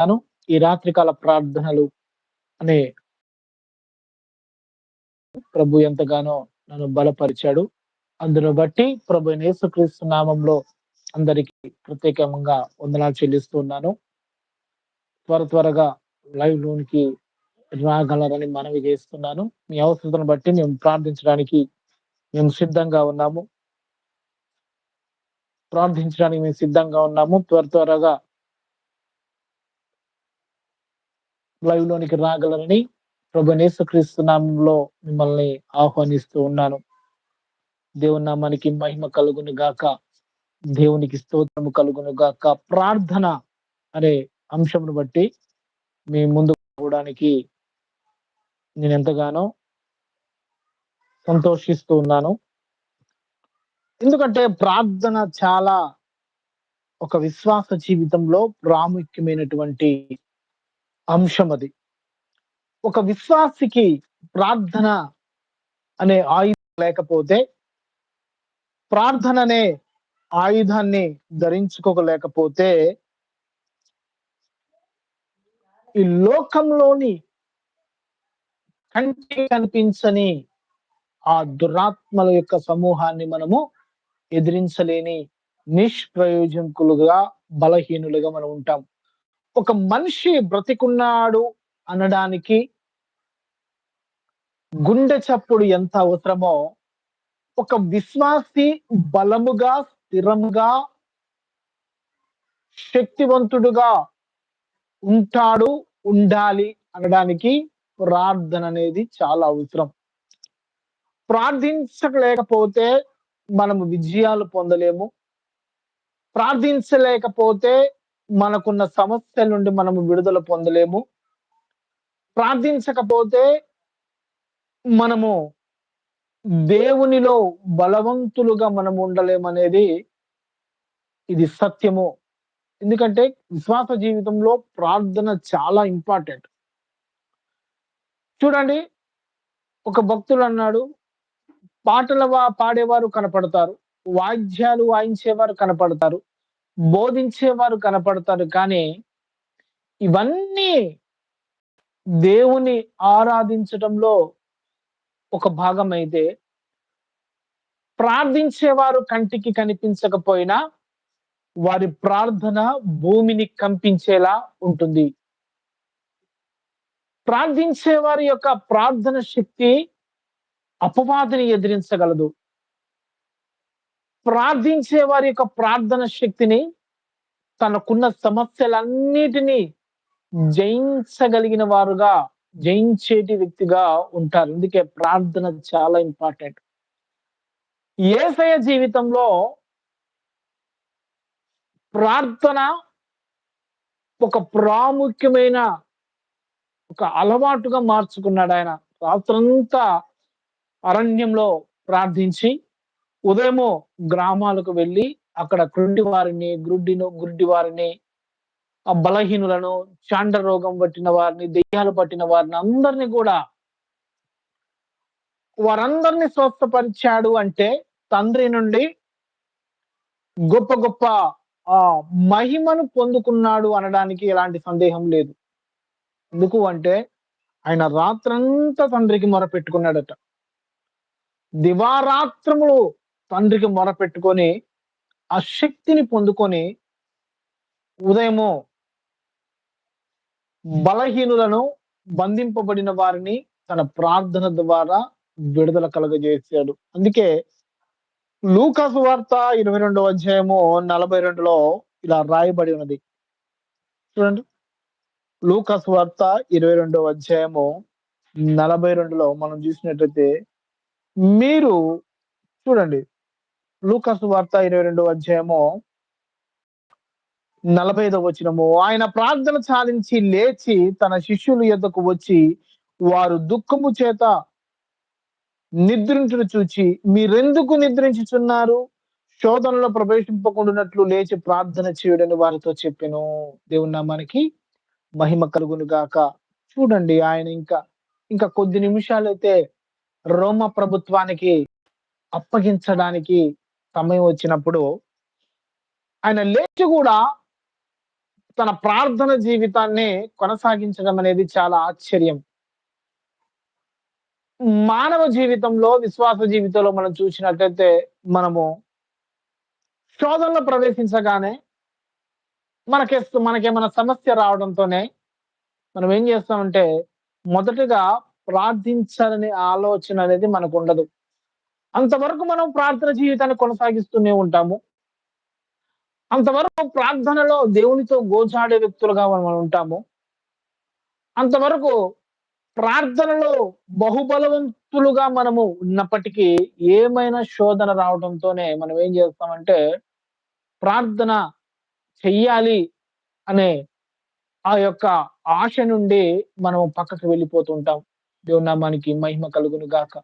చెల్లిస్తున్నాను ఈ రాత్రికాల ప్రార్థనలు అనే ప్రభు ఎంతగానో నన్ను బలపరిచాడు. అందును బట్టి ప్రభు యేసుక్రీస్తు నామంలో అందరికీ ప్రత్యేకంగా వందనాలు చెల్లిస్తున్నాను త్వర త్వరగా లైవ్ లోనికి రాగలరని మనవి చేస్తున్నాను. మీ అవసరతను బట్టి మేము ప్రార్థించడానికి మేము సిద్ధంగా ఉన్నాము. ప్రార్థించడానికి మేము సిద్ధంగా ఉన్నాము. త్వర త్వరగా లైవ్ లోనికి రాగలరని ప్రభు యేసుక్రీస్తు నామంలో మిమ్మల్ని ఆహ్వానిస్తూ ఉన్నాను. దేవుని నామానికి మహిమ కలుగును గాక. దేవునికి స్తోత్రము కలుగును గాక. ప్రార్థన అనే అంశమును బట్టి మీ ముందు పోవడానికి నేను ఎంతగానో సంతోషిస్తూ ఉన్నాను. ఎందుకంటే ప్రార్థన చాలా ఒక విశ్వాస జీవితంలో ప్రాముఖ్యమైనటువంటి అంశం అది ఒక విశ్వాసికి ప్రార్థన అనే ఆయుధం లేకపోతే ప్రార్థన అనే ఆయుధాన్ని ధరించుకోలేకపోతే ఈ లోకంలోని కంటి కనిపించని ఆ దురాత్మల యొక్క సమూహాన్ని మనము ఎదిరించలేని నిష్ప్రయోజకులుగా బలహీనులుగా మనం ఉంటాం. ఒక మనిషి బ్రతికున్నాడు అనడానికి గుండె చప్పుడు ఎంత అవసరమో ఒక విశ్వాసి బలముగా స్థిరముగా శక్తివంతుడుగా ఉంటాడు ఉండాలి అనడానికి ప్రార్థన అనేది చాలా అవసరం. ప్రార్థించలేకపోతే మనము విజయాలు పొందలేము. ప్రార్థించలేకపోతే మనకున్న సమస్యల నుండి మనము విడుదల పొందలేము. ప్రార్థించకపోతే మనము దేవునిలో బలవంతులుగా మనం ఉండలేమనేది ఇది సత్యము. ఎందుకంటే విశ్వాస జీవితంలో ప్రార్థన చాలా ఇంపార్టెంట్. చూడండి ఒక భక్తుడు అన్నాడు పాటల పాడేవారు కనపడతారు వాద్యాలు వాయించేవారు కనపడతారు బోధించేవారు కనపడతారు కానీ ఇవన్నీ దేవుని ఆరాధించటంలో ఒక భాగం అయితే ప్రార్థించేవారు కంటికి కనిపించకపోయినా వారి ప్రార్థన భూమిని కంపించేలా ఉంటుంది. ప్రార్థించే వారి యొక్క ప్రార్థన శక్తి అపవాదిని ఎదిరించగలదు. ప్రార్థించే వారి యొక్క ప్రార్థన శక్తిని తనకున్న సమస్యలన్నిటినీ జయించగలిగిన వారుగా జయించేటి వ్యక్తిగా ఉంటారు. అందుకే ప్రార్థన చాలా ఇంపార్టెంట్. ఏసయ జీవితంలో ప్రార్థన ఒక ప్రాముఖ్యమైన ఒక అలవాటుగా మార్చుకున్నాడు ఆయన. రాత్రంతా అరణ్యంలో ప్రార్థించి ఉదయము గ్రామాలకు వెళ్ళి అక్కడ కృండి వారిని గ్రుడ్డిను గుడ్డి వారిని ఆ బలహీనులను చాండ రోగం పట్టిన వారిని దెయ్యాలు పట్టిన వారిని అందరిని కూడా వారందరిని స్వస్థపరిచాడు అంటే తండ్రి నుండి గొప్ప గొప్ప ఆ మహిమను పొందుకున్నాడు అనడానికి ఎలాంటి సందేహం లేదు. ఎందుకు అంటే ఆయన రాత్రంతా తండ్రికి మొరపెట్టుకున్నాడట దివారాత్రములు తండ్రికి మొరపెట్టుకొని ఆ శక్తిని పొందుకొని ఉదయము బలహీనులను బంధింపబడిన వారిని తన ప్రార్థన ద్వారా విడుదల కలగజేశాడు. అందుకే లూకాసు వార్త ఇరవై రెండవ అధ్యాయము నలభై రెండులో ఇలా రాయబడి ఉన్నది. చూడండి. లూకాసు వార్త ఇరవై రెండవ అధ్యాయము నలభై రెండులో మనం చూసినట్లయితే మీరు చూడండి. లూకాసు వార్త ఇరవై రెండు అధ్యాయము నలభై ఐదవ వచ్చినము ఆయన ప్రార్థన సాధించి లేచి తన శిష్యుల యొద్దకు వచ్చి వారు దుఃఖము చేత నిద్రించును చూచి మీరెందుకు నిద్రించుచున్నారు? శోధనలో ప్రవేశింపకుండానట్లు లేచి ప్రార్థన చేయడని వారితో చెప్పాను. దేవుని నామానికి మహిమ కలుగును గాక. చూడండి ఆయన ఇంకా ఇంకా కొద్ది నిమిషాలైతే రోమ ప్రభుత్వానికి అప్పగించడానికి సమయం వచ్చినప్పుడు ఆయన లేచి కూడా తన ప్రార్థన జీవితాన్ని కొనసాగించడం అనేది చాలా ఆశ్చర్యం. మానవ జీవితంలో, విశ్వాస జీవితంలో మనం చూసినట్లయితే మనము శోధనలో ప్రవేశించగానే మనకేస్తు మనకేమైనా సమస్య రావడంతోనే మనం ఏం చేస్తామంటే మొదటగా ప్రార్థించాలనే ఆలోచన అనేది మనకు ఉండదు అంతవరకు మనం ప్రార్థన జీవితాన్ని కొనసాగిస్తూనే ఉంటాము. అంతవరకు ప్రార్థనలో దేవునితో గోచాడే వ్యక్తులుగా మనం ఉంటాము. అంతవరకు ప్రార్థనలో బహుబలవంతులుగా మనము ఉన్నప్పటికీ ఏమైనా శోధన రావడంతోనే మనం ఏం చేస్తామంటే ప్రార్థన చెయ్యాలి అనే ఆ యొక్క ఆశ నుండి మనం పక్కకు వెళ్ళిపోతుంటాం దేవునామానికి మహిమ కలుగును గాక.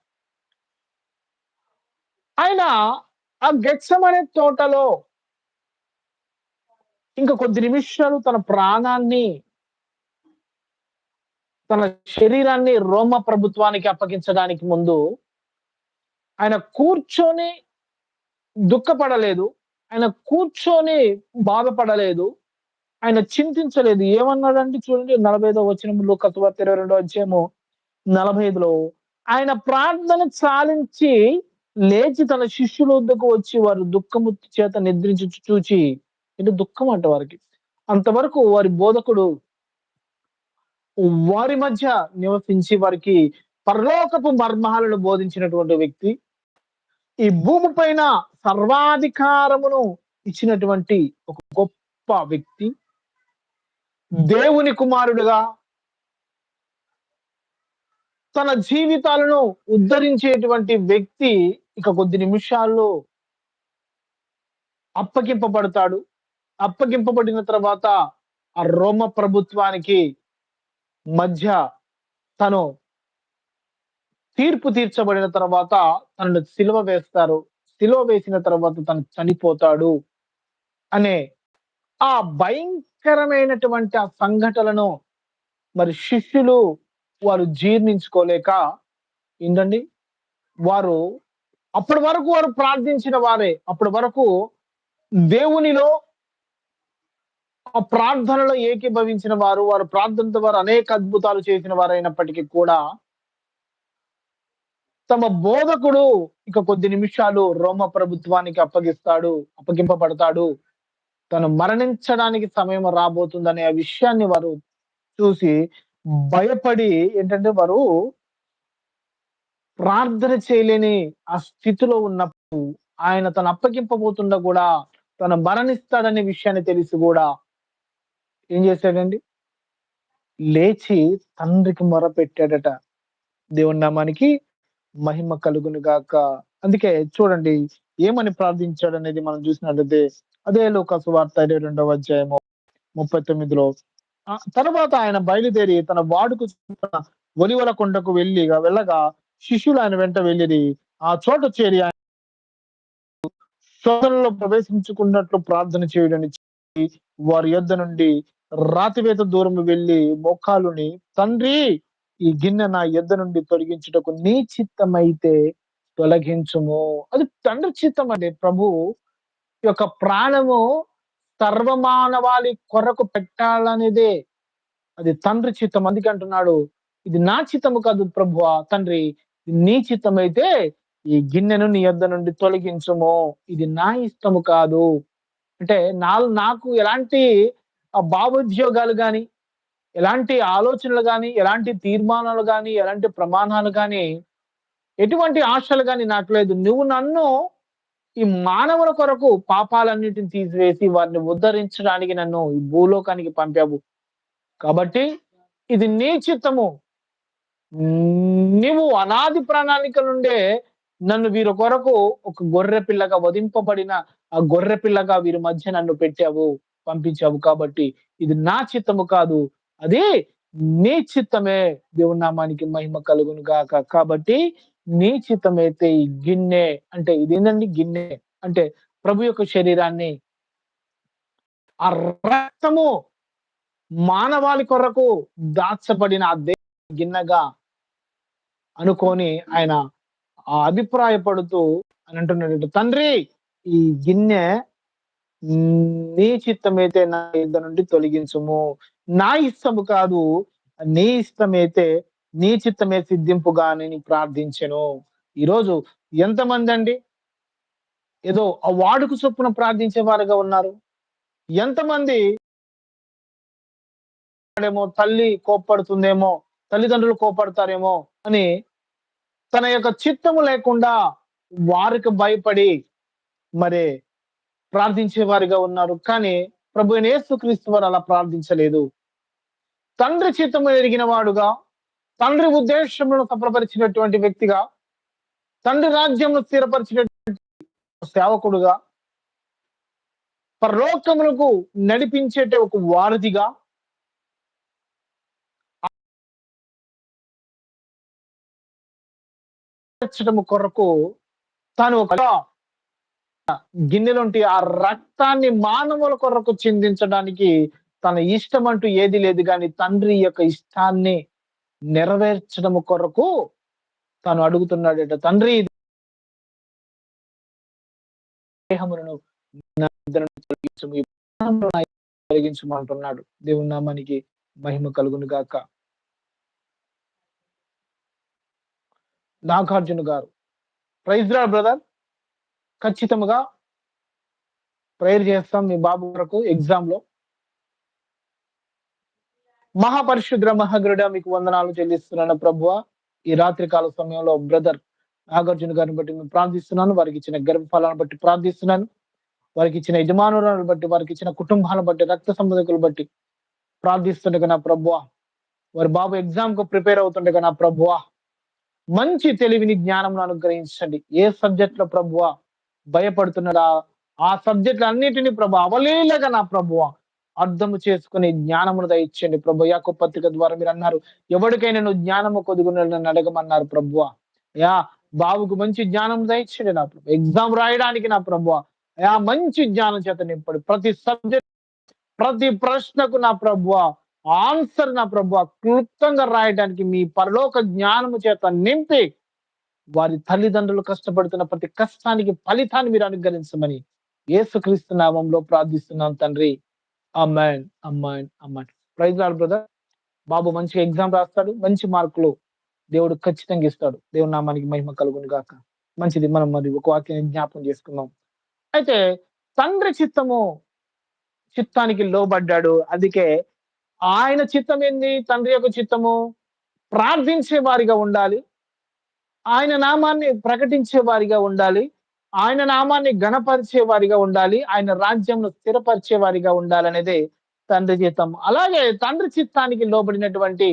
ఆయన ఆ గెత్సెమనే తోటలో ఇంకా కొద్ది నిమిషాలు తన ప్రాణాన్ని తన శరీరాన్ని రోమ ప్రభుత్వానికి అప్పగించడానికి ముందు ఆయన కూర్చొని దుఃఖపడలేదు. ఆయన కూర్చొని బాధపడలేదు. ఆయన చింతించలేదు. ఏమన్నాడంటే చూడండి 45వ వచనం లూకా సువార్త 22వ అధ్యాయము 45లో ఆయన ప్రార్థన చాలించి లేచి తన శిష్యుల వద్దకు వచ్చి వారు దుఃఖము చేత నిద్రించి చూచి అంటే దుఃఖం అంట వారికి. అంతవరకు వారి బోధకుడు వారి మధ్య నివసించి వారికి పరలోకపు మర్మాలను బోధించినటువంటి వ్యక్తి. ఈ భూమి పైన సర్వాధికారమును ఇచ్చినటువంటి ఒక గొప్ప వ్యక్తి. దేవుని కుమారుడుగా తన జీవితాలను ఉద్ధరించేటువంటి వ్యక్తి ఇక కొద్ది నిమిషాల్లో అప్పగింపబడతాడు. అప్పగింపబడిన తర్వాత ఆ రోమ ప్రభుత్వానికి మధ్య తను తీర్పు తీర్చబడిన తర్వాత తనను సిలువ వేస్తారు. సిలువ వేసిన తర్వాత తను చనిపోతాడు అనే ఆ భయంకరమైనటువంటి ఆ సంఘటనను మరి శిష్యులు వారు జీర్ణించుకోలేక ఏంటండి వారు అప్పటి వరకు వారు ప్రార్థించిన వారే. అప్పటి వరకు దేవునిలో ఆ ప్రార్థనలో ఏకీభవించిన వారు, వారు ప్రార్థనతో వారు అనేక అద్భుతాలు చేసిన వారైనప్పటికీ కూడా తమ బోధకుడు ఇక కొద్ది నిమిషాలు రోమ ప్రభుత్వానికి అప్పగిస్తాడు. అప్పగింపబడతాడు. తను మరణించడానికి సమయం రాబోతుందనే ఆ విషయాన్ని వారు చూసి భయపడి ఏంటంటే వారు ప్రార్థన చేయలేని ఆ స్థితిలో ఉన్నప్పుడు ఆయన తను అప్పగింపబోతుండ కూడా తను మరణిస్తాడనే విషయాన్ని తెలిసి కూడా ఏం చేశాడండి? లేచి తండ్రికి మొరపెట్టాడట. దేవుని నామానికి మహిమ కలుగును గాక. అందుకే చూడండి ఏమని ప్రార్థించాడనేది మనం చూసినట్లయితే అదే లూకా సువార్త 22వ అధ్యాయము ముప్పై తొమ్మిదిలో తర్వాత ఆయన బయలుదేరి తన వాడుకు ఒలివల కొండకు వెళ్ళి వెళ్ళగా శిష్యులు ఆయన వెంట వెళ్ళిరి. ఆ చోట చేరి ఆయన శోధనలో ప్రవేశించుకున్నట్లు ప్రార్థన చేయడని వారి యొద్ద నుండి రాతివేత దూరం వెళ్ళి మోకాలుని తండ్రి ఈ గిన్నె నా యొద్ద నుండి తొలగించుటకు నీ చిత్తమైతే తొలగించుము. అది తండ్రి చిత్తం అండి. ప్రభు యొక్క ప్రాణము సర్వమానవాళి కొరకు పెట్టాలనేదే అది తండ్రి చిత్తం. అందుకంటున్నాడు ఇది నా చిత్తము కాదు ప్రభువా తండ్రి నీ చిత్తమైతే ఈ గిన్నెను నీ యొద్ద నుండి తొలగించుము. ఇది నా ఇష్టము కాదు. అంటే నా నాకు ఎలాంటి భావోద్యోగాలు కానీ ఎలాంటి ఆలోచనలు కానీ ఎలాంటి తీర్మానాలు కానీ ఎలాంటి ప్రమాణాలు కానీ ఎటువంటి ఆశలు కానీ నాకు లేదు. నువ్వు నన్ను ఈ మానవుల కొరకు పాపాలన్నిటిని తీసివేసి వారిని ఉద్ధరించడానికి నన్ను ఈ భూలోకానికి పంపావు. కాబట్టి ఇది నీ చిత్తము. నీవు అనాది ప్రణాళిక నుండే నన్ను వీరి కొరకు ఒక గొర్రె పిల్లగా వధింపబడిన ఆ గొర్రె పిల్లగా వీరి మధ్య నన్ను పెట్టావు, పంపించావు కాబట్టి ఇది నా చిత్తము కాదు. అది నీ చిత్తమే. దేవుని నామానికి మహిమ కలుగును గాక. కాబట్టి నీ చిత్తమైతే ఈ గిన్నె అంటే ఇదేందండి గిన్నె అంటే ప్రభు యొక్క శరీరాన్ని ఆ రక్తము మానవాళి కొరకు దాచబడిన ఆ దే గిన్నెగా అనుకోని ఆయన అభిప్రాయపడుతూ అని అంటున్నాడు తండ్రి ఈ గిన్నె నీ చిత్తమైతే నా ఇద్దరు నుండి తొలగించుము. నా ఇష్టము కాదు నీ ఇష్టమైతే నీ చిత్తమే సిద్ధింపుగా అని ప్రార్థించను. ఈరోజు ఎంతమంది అండి? ఏదో ఆ వాడుకు చొప్పున ప్రార్థించే వారుగా ఉన్నారు. ఎంతమంది ఏమో తల్లి కోప్పడుతుందేమో తల్లిదండ్రులు కోపడతారేమో అని తన యొక్క చిత్తము లేకుండా వారికి భయపడి మరి ప్రార్థించే వారిగా ఉన్నారు. కానీ ప్రభు యేసుక్రీస్తు వారు అలా ప్రార్థించలేదు. తండ్రి చిత్తము ఎరిగిన వాడుగా తండ్రి ఉద్దేశములను సఫలపరిచినటువంటి వ్యక్తిగా తండ్రి రాజ్యంలో స్థిరపరిచినటువంటి సేవకుడుగా పరలోకములకు నడిపించేట ఒక వారధిగా కొరకు తాను ఒక గిన్నెలుంటి ఆ రక్తాన్ని మానవుల కొరకు చిందించడానికి తన ఇష్టం అంటూ ఏది లేదు కానీ తండ్రి యొక్క ఇష్టాన్ని నెరవేర్చడం కొరకు తాను అడుగుతున్నాడట తండ్రి దేహములను తొలగించమంటున్నాడు దేవుని నామానికి మహిమ కలుగును గాక. నాగార్జున గారు. ప్రైజ్ రా బ్రదర్ ఖచ్చితంగా ప్రేయర్ చేస్తాం మీ బాబు వరకు ఎగ్జామ్లో. మహాపరిశుద్ర మహాగరుడ మీకు వందనాలు చెల్లిస్తున్నాను ప్రభువ. ఈ రాత్రి కాల సమయంలో బ్రదర్ నాగార్జున గారిని బట్టి మేము ప్రార్థిస్తున్నాను. వారికి ఇచ్చిన గర్భఫలాన్ని బట్టి ప్రార్థిస్తున్నాను. వారికి ఇచ్చిన యజమానులను బట్టి వారికి ఇచ్చిన కుటుంబాలను బట్టి రక్త సంబంధికులు బట్టి ప్రార్థిస్తుండగా నా ప్రభువ. వారి బాబు ఎగ్జామ్కు ప్రిపేర్ అవుతుండగా నా ప్రభువ. మంచి తెలివిని జ్ఞానం అనుగ్రహించండి. ఏ సబ్జెక్ట్లో ప్రభువ భయపడుతున్నాడా ఆ సబ్జెక్టులు అన్నిటిని ప్రభు అవలీలగా నా ప్రభువ అర్థము చేసుకుని జ్ఞానమును దయచేయండి. ప్రభు యాకు పత్రిక ద్వారా మీరు అన్నారు ఎవరికైనా నువ్వు జ్ఞానము కొద్దుకున్న అడగమన్నారు ప్రభువ. యా బాబుకు మంచి జ్ఞానం దయచేయండి నా ప్రభు. ఎగ్జామ్ రాయడానికి నా ప్రభువ. యా మంచి జ్ఞానం చేత నింపడు. ప్రతి సబ్జెక్ట్ ప్రతి ప్రశ్నకు నా ప్రభువ ఆన్సర్ నా ప్రభు క్లుప్తంగా రాయడానికి మీ పరలోక జ్ఞానము చేత నింపి వారి తల్లిదండ్రులు కష్టపడుతున్న ప్రతి కష్టానికి ఫలితాన్ని మీరు అనుగ్రహించమని ఏసుక్రీస్తు నామంలో ప్రార్థిస్తున్నాం తండ్రి. అమ్మాయిన్ అమ్మాయిన్ అమ్మాయిన్ ప్రైజ్ లాడ్ బ్రదర్. బాబు మంచిగా ఎగ్జామ్ రాస్తాడు మంచి మార్కులు దేవుడు ఖచ్చితంగా ఇస్తాడు. దేవుడు నామానికి మహిమ కలుగుని గాక. మంచిది మనం మరి ఒక వాక్యాన్ని జ్ఞాపకం చేసుకున్నాం అయితే తండ్రి చిత్తము చిత్తానికి లోబడ్డాడు. అందుకే ఆయన చిత్తం ఏంది? తండ్రి యొక్క చిత్తము. ప్రార్థించే వారిగా ఉండాలి. ఆయన నామాన్ని ప్రకటించే వారిగా ఉండాలి. ఆయన నామాన్ని గణపరిచే వారిగా ఉండాలి. ఆయన రాజ్యంను స్థిరపరిచే వారిగా ఉండాలనేదే తండ్రి చిత్తం. అలాగే తండ్రి చిత్తానికి లోబడినటువంటి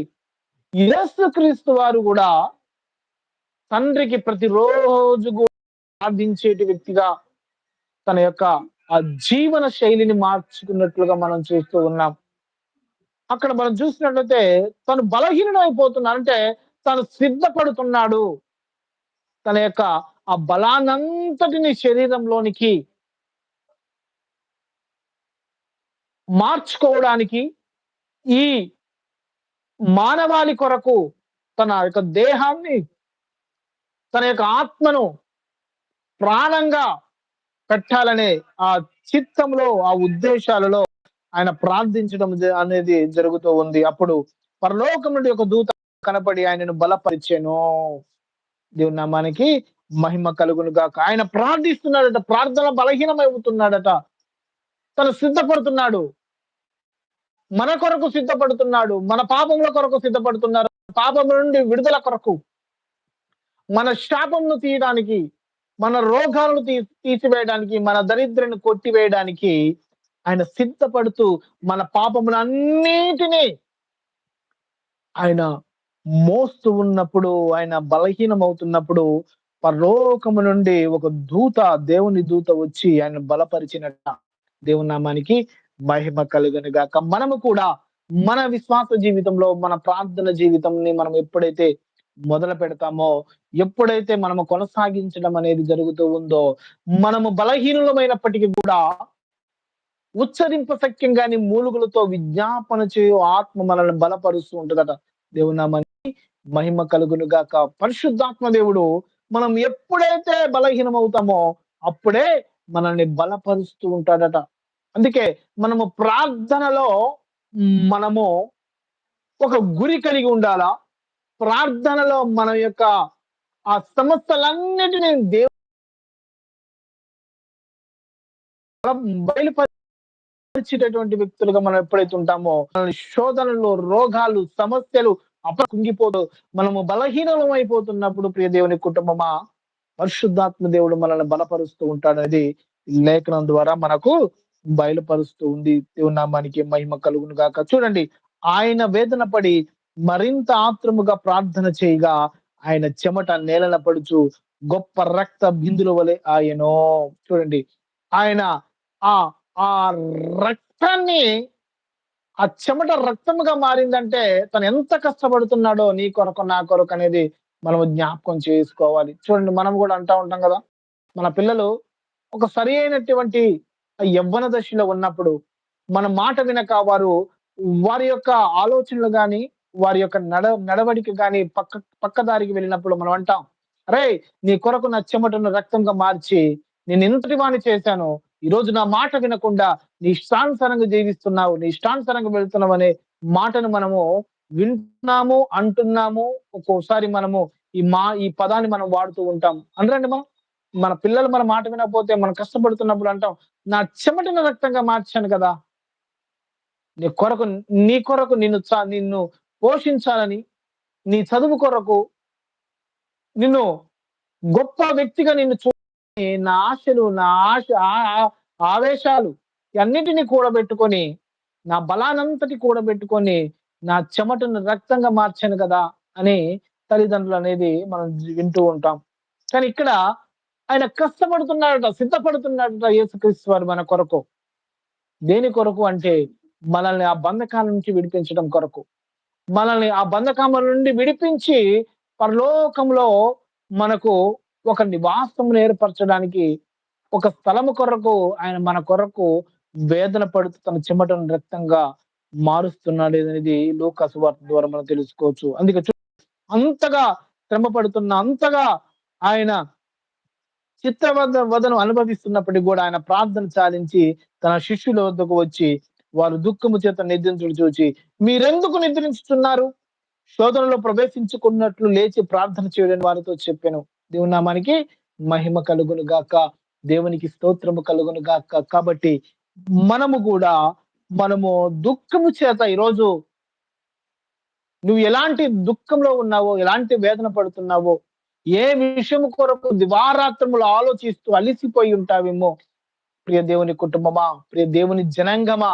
క్రీస్తు వారు కూడా తండ్రికి ప్రతిరోజు ప్రార్థించేటి వ్యక్తిగా తన యొక్క ఆ జీవన శైలిని మార్చుకున్నట్లుగా మనం చూస్తూ ఉన్నాం. అక్కడ మనం చూసినట్లయితే తను బలహీనం అయిపోతున్నాడంటే తను సిద్ధపడుతున్నాడు. తన యొక్క ఆ బలానంతటిని శరీరంలోనికి మార్చుకోవడానికి ఈ మానవాళి కొరకు తన యొక్క దేహాన్ని తన యొక్క ఆత్మను ప్రాణంగా పెట్టాలనే ఆ చిత్తంలో ఆ ఉద్దేశాలలో ఆయన ప్రార్థించడం అనేది జరుగుతూ ఉంది. అప్పుడు పరలోకం నుండి ఒక దూత కనపడి ఆయనను బలపరిచాను. దేవుని నామానికి మహిమ కలుగును గాక ఆయన ప్రార్థిస్తున్నాడట ప్రార్థన బలహీనమైపోతున్నాడట తను సిద్ధపడుతున్నాడు. మన కొరకు సిద్ధపడుతున్నాడు. మన పాపముల కొరకు సిద్ధపడుతున్నారు. పాపం నుండి విడుదల కొరకు. మన శాపంను తీయడానికి మన రోగాలను తీ తీసివేయడానికి మన దరిద్రను కొట్టివేయడానికి ఆయన సిద్ధపడుతూ మన పాపములన్నిటినీ ఆయన మోస్తూ ఉన్నప్పుడు ఆయన బలహీనం అవుతున్నప్పుడు పరలోకము నుండి ఒక దూత దేవుని దూత వచ్చి ఆయన బలపరిచినట్ట దేవుని నామానికి మహిమ కలుగని గాక మనము కూడా మన విశ్వాస జీవితంలో మన ప్రార్థన జీవితంని మనం ఎప్పుడైతే మొదలు పెడతామో ఎప్పుడైతే మనము కొనసాగించడం అనేది జరుగుతూ ఉందో మనము బలహీనులమైనప్పటికీ కూడా ఉచ్చరింప సఖ్యంగాని మూలుగులతో విజ్ఞాపన చేయు ఆత్మ మనల్ని బలపరుస్తూ ఉంటుందట. దేవునామని మహిమ కలుగును గాక. పరిశుద్ధాత్మ దేవుడు మనం ఎప్పుడైతే బలహీనం అవుతామో అప్పుడే మనల్ని బలపరుస్తూ ఉంటాడట. అందుకే మనము ప్రార్థనలో మనము ఒక గురి కలిగి ఉండాలా? ప్రార్థనలో మన యొక్క ఆ సమస్యలన్నిటినీ దేవు బయలుపరిచేటటువంటి వ్యక్తులుగా మనం ఎప్పుడైతే ఉంటామో శోధనలు రోగాలు సమస్యలు అప్ప కుంగిపోతూ మనము బలహీనలం అయిపోతున్నప్పుడు ప్రియ దేవుని కుటుంబమా పరిశుద్ధాత్మ దేవుడు మనల్ని బలపరుస్తూ ఉంటాడనేది లేఖనం ద్వారా మనకు బయలుపరుస్తూ ఉంది. దేవునామానికి మహిమ కలుగును గాక. చూడండి ఆయన వేదన పడి మరింత ఆత్రముగా ప్రార్థన చేయగా ఆయన చెమట నేలన పడుచు గొప్ప రక్త బిందుల వలె ఆయనో. చూడండి ఆయన ఆ ఆ రక్తాన్ని ఆ చెమట రక్తముగా మారిందంటే తను ఎంత కష్టపడుతున్నాడో నీ కొరకు నా కొరకు అనేది మనం జ్ఞాపకం చేసుకోవాలి. చూడండి మనం కూడా అంటా ఉంటాం కదా మన పిల్లలు ఒక సరి అయినటువంటి యవ్వన దశలో ఉన్నప్పుడు మన మాట వినక వారు వారి యొక్క ఆలోచనలు గాని వారి యొక్క నడ నడవడిక గాని పక్క పక్క దారికి వెళ్ళినప్పుడు మనం అంటాం అరే నీ కొరకు నా చెమటను రక్తంగా మార్చి నేను ఇంతటి వాణి చేశాను ఈ రోజు నా మాట వినకుండా నీ జీవిస్తున్నావు నీ ఇష్టానుసారంగా వెళ్తున్నావు అనే మాటను మనము వింటున్నాము అంటున్నాము. ఒక్కోసారి మనము ఈ మా ఈ పదాన్ని మనం వాడుతూ ఉంటాం. అనరండి మనం మన పిల్లలు మన మాట వినకపోతే మనం కష్టపడుతున్నప్పుడు అంటాం నా చెమటను రక్తంగా మార్చాను కదా. నీ కొరకు నీ కొరకు నిన్ను నిన్ను పోషించాలని నీ చదువు కొరకు నిన్ను గొప్ప వ్యక్తిగా నిన్ను చూ నా ఆశలు నా ఆశ ఆవేశాలు అన్నిటినీ కూడబెట్టుకొని నా బలానంతటి కూడబెట్టుకొని నా చెమటను రక్తంగా మార్చాను కదా అని తల్లిదండ్రులు అనేది మనం వింటూ ఉంటాం. కానీ ఇక్కడ ఆయన కష్టపడుతున్నాడట సిద్ధపడుతున్నాడట యేసుక్రీస్తు వారు మన కొరకు. దేని కొరకు అంటే మనల్ని ఆ బంధకాల నుంచి విడిపించడం కొరకు. మనల్ని ఆ బంధకాల నుండి విడిపించి పరలోకంలో మనకు ఒక నివాసమును ఏర్పరచడానికి ఒక స్థలము కొరకు ఆయన మన కొరకు వేదన పడుతూ తన చెమటను రక్తంగా మారుస్తున్నాడు అనేది లోక వార్త ద్వారా మనం తెలుసుకోవచ్చు. అందుకే చూ- అంతగా శ్రమ పడుతున్న అంతగా ఆయన చిత్రవద వదను అనుభవిస్తున్నప్పటికీ కూడా ఆయన ప్రార్థన చాలించి తన శిష్యుల వద్దకు వచ్చి వారు దుఃఖము చేత నిద్రించుడు చూచి మీరెందుకు నిద్రించుతున్నారు? శోధనలో ప్రవేశించుకున్నట్లు లేచి ప్రార్థన చేయడని వారితో చెప్పాను. దేవుని నామానికి మహిమ కలుగును గాక దేవునికి స్తోత్రము కలుగును గాక. కాబట్టి మనము కూడా మనము దుఃఖము చేత ఈరోజు నువ్వు ఎలాంటి దుఃఖంలో ఉన్నావో ఎలాంటి వేదన పడుతున్నావో ఏ విషయం కొరకు దివారాత్రములు ఆలోచిస్తూ అలిసిపోయి ఉంటావేమో ప్రియ దేవుని కుటుంబమా ప్రియ దేవుని జనాంగమా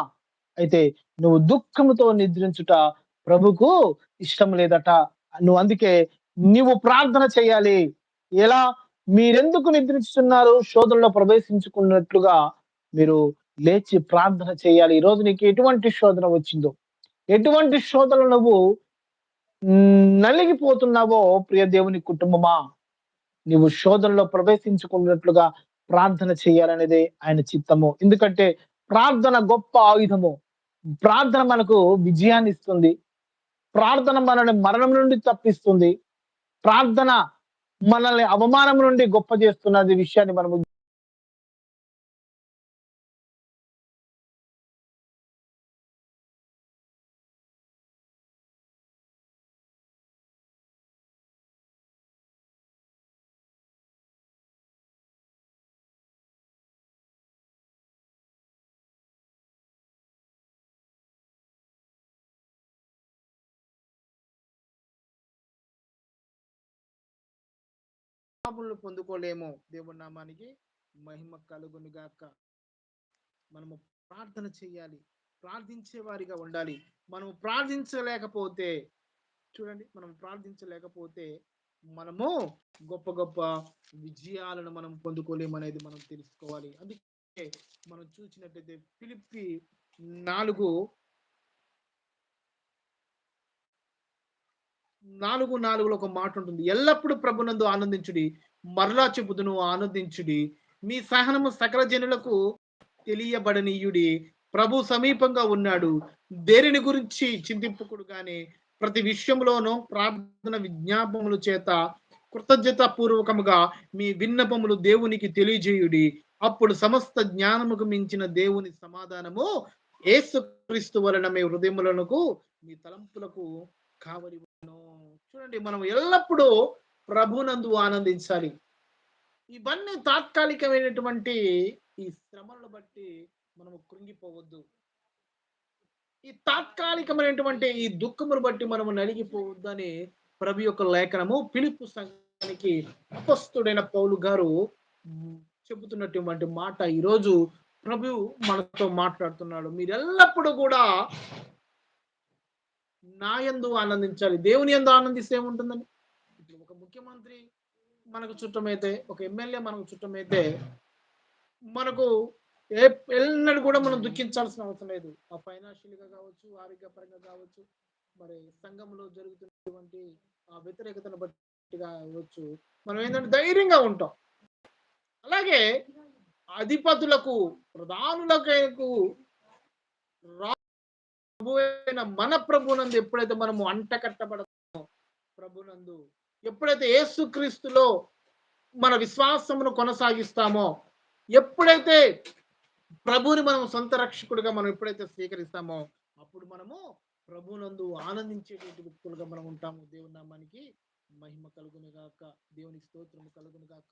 అయితే నువ్వు దుఃఖముతో నిద్రించుట ప్రభుకు ఇష్టం లేదట. నువ్వు అందుకే నీవు ప్రార్థన చేయాలి. ఎలా మీరెందుకు నిద్రిస్తున్నారు? శోధనలో ప్రవేశించుకున్నట్లుగా మీరు లేచి ప్రార్థన చేయాలి. ఈ రోజు నీకు ఎటువంటి శోధన వచ్చిందో? ఎటువంటి శోధన నువ్వు నలిగిపోతున్నావో ప్రియ దేవుని కుటుంబమా? నీవు శోధనలో ప్రవేశించుకున్నట్లుగా ప్రార్థన చేయాలనేదే ఆయన చిత్తము. ఎందుకంటే ప్రార్థన గొప్ప ఆయుధము. ప్రార్థన మనకు విజయాన్ని ఇస్తుంది. ప్రార్థన మనల్ని మరణం నుండి తప్పిస్తుంది. ప్రార్థన మనల్ని అవమానం నుండి గొప్ప చేస్తున్నది విషయాన్ని మనము లాభములు పొందుకోలేము. దేవుడి నామానికి మహిమ కలుగును గాక. మనము ప్రార్థన చేయాలి. ప్రార్థించే వారిగా ఉండాలి. మనము ప్రార్థించలేకపోతే చూడండి మనం ప్రార్థించలేకపోతే మనము గొప్ప గొప్ప విజయాలను మనం పొందుకోలేము అనేది మనం తెలుసుకోవాలి. అందుకే మనం చూసినట్టయితే పిలిపి నాలుగు నాలుగు నాలుగులో ఒక మాట ఉంటుంది. ఎల్లప్పుడూ ప్రభునందు ఆనందించుడి మరలా చెబుతును ఆనందించుడి. మీ సహనము సకల జనులకు తెలియబడనీయుడి. ప్రభు సమీపంగా ఉన్నాడు. దేనిని గురించి చింతింపుకుడు గాని ప్రతి విషయంలోనూ ప్రార్థన విజ్ఞాపముల చేత కృతజ్ఞత పూర్వకముగా మీ విన్నపములు దేవునికి తెలియజేయుడి. అప్పుడు సమస్త జ్ఞానముకు మించిన దేవుని సమాధానము యేసుక్రీస్తు వలన మీ హృదయములకు మీ తలంపులకు కావలి చూడండి మనం ఎల్లప్పుడూ ప్రభునందు ఆనందించాలి. ఇవన్నీ తాత్కాలికమైనటువంటి ఈ శ్రమలను బట్టి మనము కృంగిపోవద్దు. ఈ తాత్కాలికమైనటువంటి ఈ దుఃఖమును బట్టి మనము నలిగిపోవద్దని ప్రభు యొక్క లేఖనము పిలుపు సంఘానికి అపస్తుడైన పౌలు గారు చెబుతున్నటువంటి మాట. ఈరోజు ప్రభు మనతో మాట్లాడుతున్నాడు. మీరు ఎల్లప్పుడూ కూడా నా యందు ఆనందించాలి. దేవుని ఎందు ఆనందిస్తే ఏముంటుందండి? ఇప్పుడు ఒక ముఖ్యమంత్రి మనకు చుట్టమైతే ఒక ఎమ్మెల్యే మనకు చుట్టమైతే మనకు ఏ ఎన్నడూ కూడా మనం దుఃఖించాల్సిన అవసరం లేదు. ఆ ఫైనాన్షియల్గా కావచ్చు ఆరోగ్యపరంగా కావచ్చు మరి సంఘంలో జరుగుతున్నటువంటి ఆ వ్యతిరేకతను బట్టి కావచ్చు మనం ఏంటంటే ధైర్యంగా ఉంటాం. అలాగే అధిపతులకు ప్రధానులకు రా- ప్రభువైన మన ప్రభునందు ఎప్పుడైతే మనము అంట కట్టబడతామో ప్రభునందు ఎప్పుడైతే ఏసుక్రీస్తులో మన విశ్వాసమును కొనసాగిస్తామో ఎప్పుడైతే ప్రభుని మనం సొంత రక్షకుడిగా మనం ఎప్పుడైతే స్వీకరిస్తామో అప్పుడు మనము ప్రభునందు ఆనందించేటువంటి వ్యక్తులుగా మనం ఉంటాము. దేవుని నామానికి మహిమ కలుగును గాక దేవుని స్తోత్రము కలుగును గాక